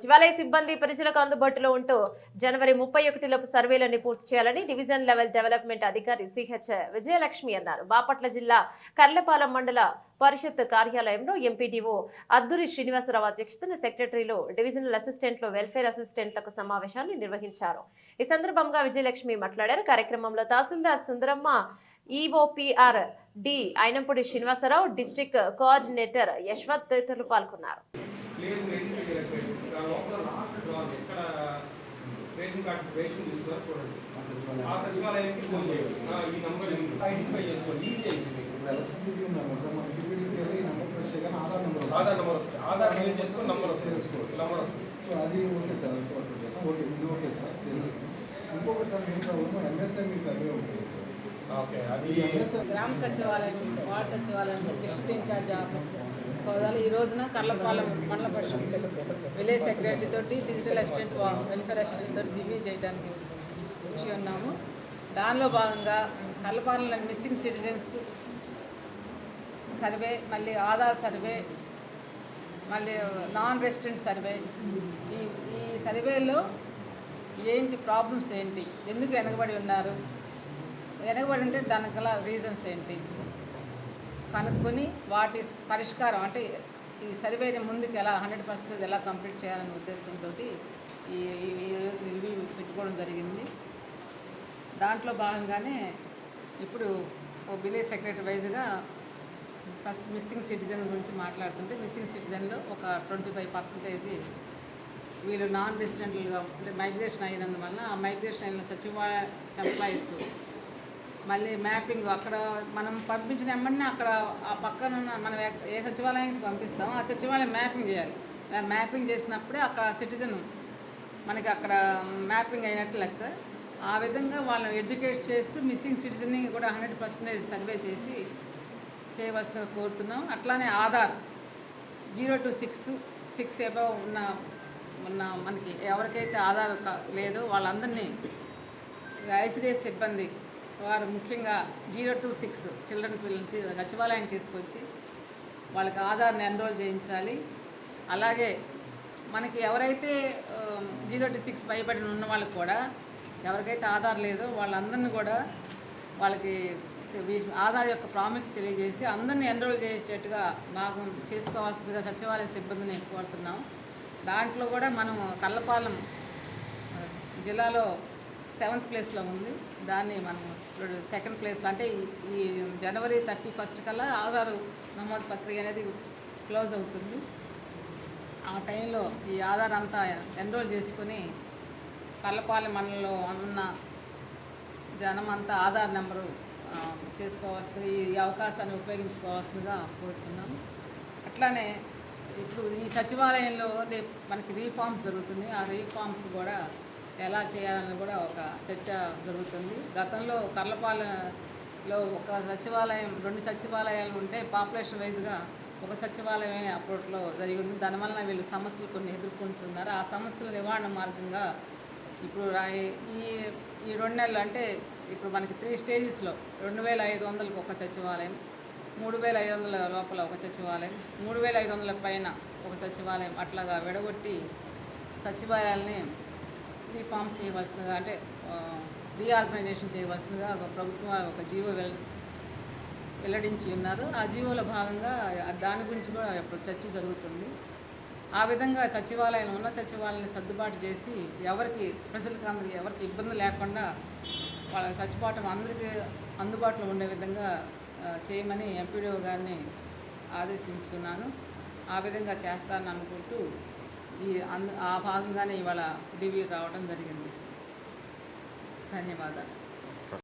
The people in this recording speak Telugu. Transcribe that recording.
సచివాలయ సిబ్బంది ప్రజలకు అందుబాటులో ఉంటూ జనవరి ముప్పై ఒకటిలోపు సర్వేలను పూర్తి చేయాలని డివిజన్ లెవెల్ డెవలప్మెంట్ అధికారి సిహెచ్ విజయలక్ష్మి అన్నారు. బాపట్ల జిల్లా కర్లపాలెం మండల పరిషత్ కార్యాలయంలో ఎంపీడీఓ అద్దూరి శ్రీనివాసరావు అధ్యక్షతన సెక్రటరీలు డివిజనల్ అసిస్టెంట్లు వెల్ఫేర్ అసిస్టెంట్లకు సమావేశాన్ని నిర్వహించారు. ఈ సందర్భంగా విజయలక్ష్మి మాట్లాడారు. కార్యక్రమంలో తహసీల్దార్ Sundaramma EOPR D Ayinampudi Srinivasarao district coordinator Yashwant తదితరులు పాల్గొన్నారు. లేదు చేయలేకపోయాడు దాని లోపల లాస్ట్ డ్రాన్ ఎక్కడ రేషన్ కార్డు రేషన్ తీసుకున్నారు చూడండి. ఆ సచివాలయానికి ఫోన్ చేయండి. ఈ నంబర్ ఐడెంటిఫై చేసుకోండి. ఈజీ అయింది మీకు. ఇప్పుడు ఎలక్ట్రిసిటీ ఉన్నాము సార్ మన సిబిడిసి వెళ్ళి ఈ నెంబర్ ప్రెస్ చేయగానే ఆధార్ నెంబర్ వస్తుంది. ఆధార్ నెంబర్ వస్తుంది. ఆధార్ క్లియర్ చేసుకొని నంబర్ వస్తుంది. చేసుకోవచ్చు. నంబర్ వస్తుంది. సో అది ఓకే సార్ అది వర్క్ చేస్తాం ఓకే ఇది ఓకే సార్. చేస్తాం ఇంకొకటి sir main problem MSME survey ఉంటుంది గ్రామ సచివాలయం వార్డ్ సచివాలయం డిస్ట్రిక్ట్ ఇన్ఛార్జ్ ఆఫీస్. హోదాలో ఈ రోజున కర్లపాలెం మండల పరిషత్ విలేజ్ సెక్రటరీ తోటి డిజిటల్ అసిస్టెంట్ వా- వెల్ఫేర్ అసిస్టెంట్ తోటి రివ్యూ చేయడానికి కృషి ఉన్నాము. దానిలో భాగంగా కర్లపాలెంలోని మిస్సింగ్ సిటిజన్స్ సర్వే మళ్ళీ ఆధార్ సర్వే మళ్ళీ నాన్ రెసిడెంట్ సర్వే. ఈ ఈ సర్వేలో ఏంటి ప్రాబ్లమ్స్ ఏంటి? ఎందుకు వెనకబడి ఉన్నారు? వెనకబడి ఉంటే దానికి గల రీజన్స్ ఏంటి? కనుక్కొని వాటి పరిష్కారం అంటే ఈ సర్వేని ముందుకు ఎలా హండ్రెడ్ పర్సెంట్ ఎలా కంప్లీట్ చేయాలనే ఉద్దేశంతో ఈ రివ్యూ పెట్టుకోవడం జరిగింది. దాంట్లో భాగంగానే ఇప్పుడు ఓ విలేజ్ సెక్రటరీ వైజ్గా ఫస్ట్ మిస్సింగ్ సిటిజన్ గురించి మాట్లాడుతుంటే మిస్సింగ్ సిటిజన్లో ఒక ట్వంటీ ఫైవ్ పర్సెంటేజ్ వీళ్ళు నాన్ రెసిడెంట్లుగా అంటే మైగ్రేషన్ అయినందువల్ల ఆ మైగ్రేషన్ అయిన సచివాలయ ఎంప్లాయీస్ మళ్ళీ మ్యాపింగ్ అక్కడ మనం పంపించిన ఎమ్మడిని అక్కడ ఆ పక్కన ఉన్న మనం ఏ సచివాలయానికి పంపిస్తాం ఆ సచివాలయం మ్యాపింగ్ చేయాలి. మ్యాపింగ్ చేసినప్పుడే అక్కడ సిటిజన్ మనకి అక్కడ మ్యాపింగ్ అయినట్టు లెక్క. ఆ విధంగా వాళ్ళని ఎడ్యుకేట్ చేస్తూ మిస్సింగ్ సిటిజన్ని కూడా హండ్రెడ్ పర్సెంటేజ్ సర్వే చేసి చేయవలసిందిగా కోరుతున్నాం. అట్లానే Aadhaar zero two six six above ఉన్న ఉన్న మనకి ఎవరికైతే ఆధార్ లేదో వాళ్ళందరినీ ఐసిడిఎస్ సిబ్బంది వారు ముఖ్యంగా జీరో టు సిక్స్ చిల్డ్రన్ పిల్లల్ని సచివాలయం తీసుకొచ్చి వాళ్ళకి ఆధార్ని ఎన్రోల్ చేయించాలి. అలాగే మనకి ఎవరైతే జీరో టు సిక్స్ భయపడిన ఉన్న వాళ్ళకి కూడా ఎవరికైతే ఆధార్ లేదో వాళ్ళందరినీ కూడా వాళ్ళకి ఆధార్ యొక్క ప్రాముఖ్యత తెలియజేసి అందరిని ఎన్రోల్ చేసేటట్టుగా భాగం చేసుకోవాల్సిందిగా సచివాలయ సిబ్బందిని కోరుతున్నాం. దాంట్లో కూడా మనం కల్లపాలెం జిల్లాలో సెవెంత్ ప్లేస్లో ఉంది. దాన్ని మనం ఇప్పుడు సెకండ్ ప్లేస్లో అంటే ఈ- ఈ జనవరి థర్టీ ఫస్ట్ కల్లా ఆధార్ నమోదు ప్రక్రియ అనేది క్లోజ్ అవుతుంది. ఆ టైంలో ఈ ఆధార్ అంతా ఎన్రోల్ చేసుకొని కల్లపాలెం మండలంలో ఉన్న జనం అంతా ఆధార్ నెంబరు చేసుకోవాల్సింది ఈ అవకాశాన్ని ఉపయోగించుకోవాల్సిందిగా కోరుచున్నాం. అట్లానే ఇప్పుడు ఈ సచివాలయంలో మనకి రీఫార్మ్స్ జరుగుతుంది ఆ రీఫార్మ్స్ కూడా ఎలా చేయాలని కూడా ఒక చర్చ జరుగుతుంది. గతంలో కర్లపాలెంలో ఒక సచివాలయం రెండు సచివాలయాలు ఉంటే పాపులేషన్ వైజ్గా ఒక సచివాలయమే అప్పట్లో జరిగింది. దానివల్ల వీళ్ళు సమస్యలు కొన్ని ఎదుర్కొంటున్నారు. ఆ సమస్యల నివారణ మార్గంగా ఇప్పుడు ఈ ఈ రెండు నెలలు అంటే ఇప్పుడు మనకి త్రీ స్టేజెస్లో రెండు వేల ఐదు వందలకు ఒక సచివాలయం మూడు వేల ఐదు వందల లోపల ఒక సచివాలయం మూడు వేల ఐదు వందల పైన ఒక సచివాలయం అట్లాగా విడగొట్టి సచివాలయాల్ని రిఫార్మ్స్ చేయవలసిందిగా అంటే రీఆర్గనైజేషన్ చేయవలసిందిగా ఒక ప్రభుత్వం ఒక జీవో వెల్ వెల్లడించి ఉన్నారు. ఆ జీవోలో భాగంగా దాని గురించి కూడా ఇప్పుడు చర్చ జరుగుతుంది. ఆ విధంగా సచివాలయం ఉన్న సచివాలయాన్ని సర్దుబాటు చేసి ఎవరికి ప్రజలకు అందరికి ఎవరికి ఇబ్బంది లేకుండా వాళ్ళ సచివాలయం అందరికీ అందుబాటులో ఉండే విధంగా చేయమని ఎంపీడీఓ గారిని ఆదేశించున్నాను. ఆ విధంగా చేస్తానని అనుకుంటూ ఈ అందు ఆ భాగంగానే ఇవాళ రివ్యూ రావడం జరిగింది. ధన్యవాదాలు.